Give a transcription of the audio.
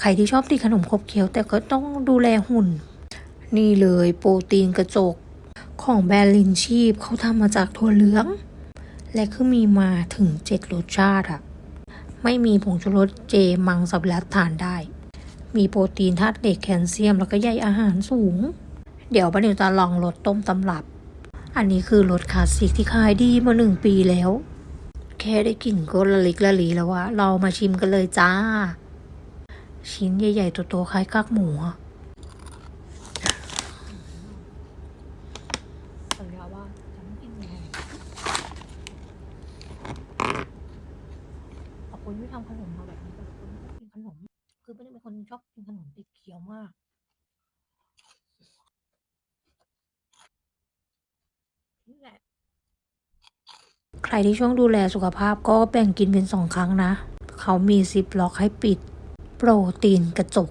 ใครที่ชอบติดขนมขบเคี้ยวแต่ก็ต้องดูแลหุ่น นี่เลยโปรตีนกระจก ของแบรนด์ลินชีพเขาทำมาจากถั่วเหลือง และคือมีมาถึงเจ็ดรสชาติอะไม่มีผงชูรสเจมังสวิรัตทานได้ มีโปรตีนธาตุเหล็กแคลเซียม แล้วก็ใยอาหารสูง เดี๋ยวป้านิวจะลองรสต้มตำรับ อันนี้คือรสคลาสสิกที่ขายดีมาหนึ่งปีแล้ว แค่ได้กลิ่นก็ละลิกละลีแล้ววะเรามาชิมกันเลยจ้า ชิ้นใหญ่ ๆ ตัวๆคล้ายกากหมูอะสัญญาว่าจะไม่กินแรงขอบคุณที่ทำขนมมาแบบนี้แต่คนไม่ชอบกินขนม คือไม่ได้เป็นคนชอบกินขนมติดเคี้ยวมากนี่แหละใครที่ช่วงดูแลสุขภาพก็แบ่งกินเป็นสองครั้งนะ เขามีซิปล็อกให้ปิด โปรตีนกระจก